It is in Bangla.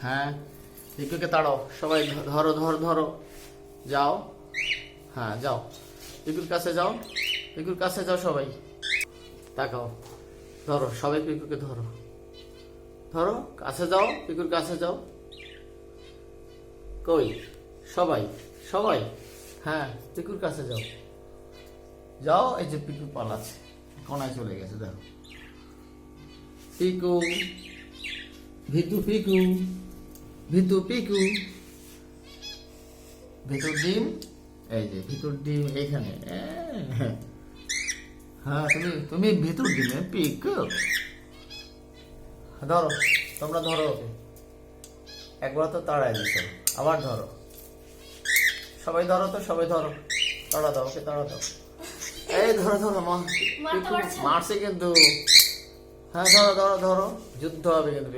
হ্যাঁ পিকুকে তাড়াও, সবাই ধরো ধরো ধরো। যাও। হ্যাঁ যাও। পিকুর কাছে যাও পিকুর কাছে যাও সবাই। তাকাও। ধরো, সবাই পিকুকে ধরো। ধরো, কাছে যাও পিকুর কাছে যাও। কই? সবাই সবাই। হ্যাঁ পিকুর কাছে যাও। যাও, এই যে পিকু পালাচ্ছে। কোনায় চলে গেছে, দেখো। পিকু, ভিতু পিকু। ভিতু পিকু ভিতর ডিম এই যে ভিতর ডিম এইখানে হ্যাঁ তুমি তুমি ভিতর ডিমে পিকু। ধরো তোমরা ধরো ওকে। একবার তো তাড়াই দিছো আবার ধরো। সবাই ধরো তো সবাই ধরো। তাড়া দাও ওকে তাড়া দাও। এই ধরো ধরো মা। মারছে কিন্তু। হ্যাঁ ধরো ধরো ধরো। যুদ্ধ হবে কিন্তু